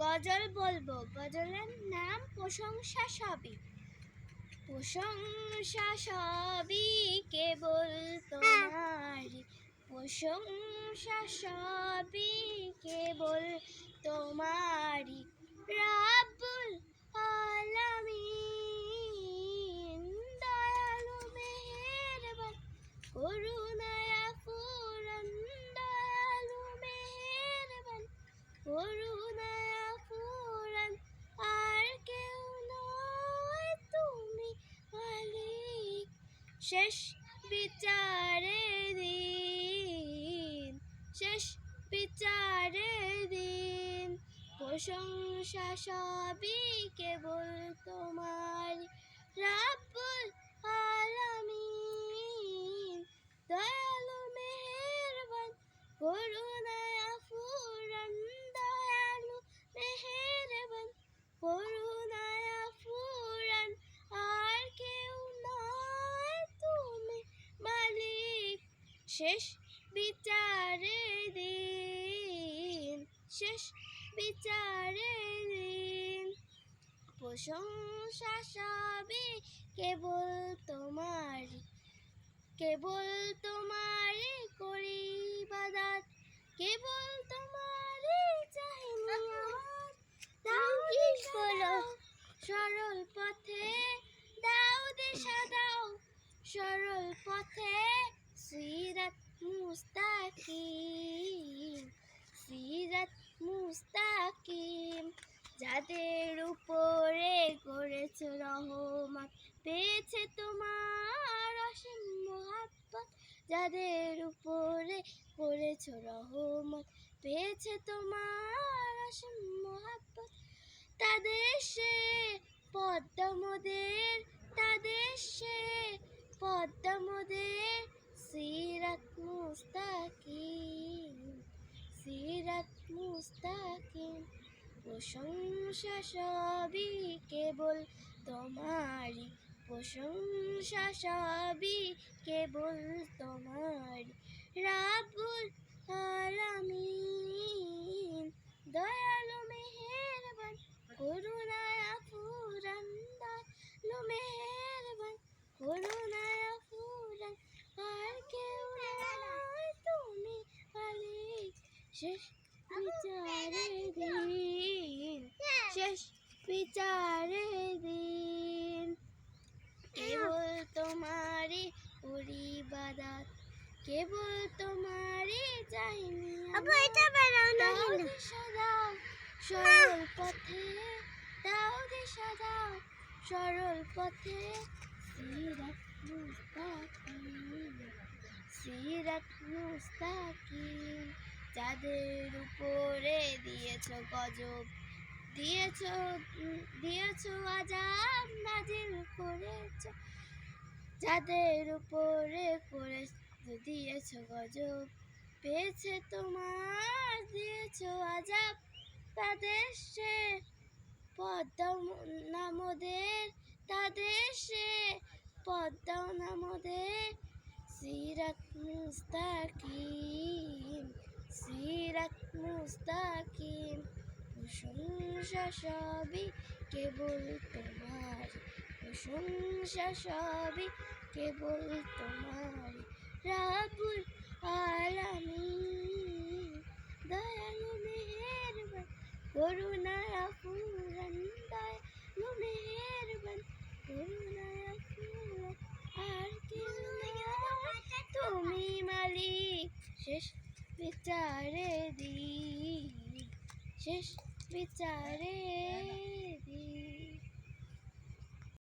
গজল বলব। গজলের নাম প্রশংসা সবই। প্রশংসা সবই কেবল তোমারই। প্রশংসা সবই কেবল তোমারই। রাবুল আলামিন, দয়ালু মেহেরবান করুণায়া শেষ বিচারে দিন, শেষ বিচারে দিন। প্রশংসা সবই কেবল তোমার। রাব্বুল আলামিন, দয়ালু মেহেরবান করুণায় শেষ বিচারে দিন, শেষ বিচারে দিন। প্রশংসা সবই কেবল তোমার, কেবল তোমারই করি বাদাত, কেবল তোমার দাও সরল পথে দাও দিশা দাও, সরল পথে সিরাত মুস্তাকিম সিরাত মুস্তাকিম, যাদের উপরে করেছে রহমত, পেয়েছে তোমার অসীম মোহাব্বত, যাদের উপরে করেছ রহমত, পেয়েছে তোমার অসীম মোহাব্বত, তাদের সে পদ্মদের তাদের সে পদ্মদের সিরাত মুস্তাকিম সিরাত মুস্তাকিম প্রশংসা সবই কেবল তোমারই প্রশংসা সবই কেবল তোমারই। রাবুল আলামিন দয়ালু মেহেরবান করুণায় ফুরান দয়ালু মেহেরবান করুণায় ফুরান আর কেউ নয় তুমি মালিক শেষ বিচারে দিন। শেষ বিচারে দিন। কেবল তোমারই পরিবাদাত কেবল তোমারই চাইনি দাও দিশা দাও। সরল পথে দাও দিশা দাও। সরল পথে সিরাত মুস্তাকিম। সিরাত মুস্তাকিম। যাদের উপরে দিয়েছ গজব, দিয়েছ দিয়েছ আজাব নাজিল করেছ, যাদের উপরে করে দিয়েছ গজব, পেয়েছে তোমার, দিয়েছ আজাব, তাদের সে পদ্ম নামদের তাদের সে পদ্ম নামদের সিরাত মুস্তাকিম। সিরাত মুস্তাকিম, প্রশংসা সবই কেবল তোমার, প্রশংসা সবই কেবল তোমার। রাবুল আলামিন, দয়ালু মেহেরবান, করুণায় ফুরান দয়ালু মেহেরবান, করুণায় ফুরান আর কেউ তুমি মালিক, শেষ বিচারে দি শেষ বিচারে দি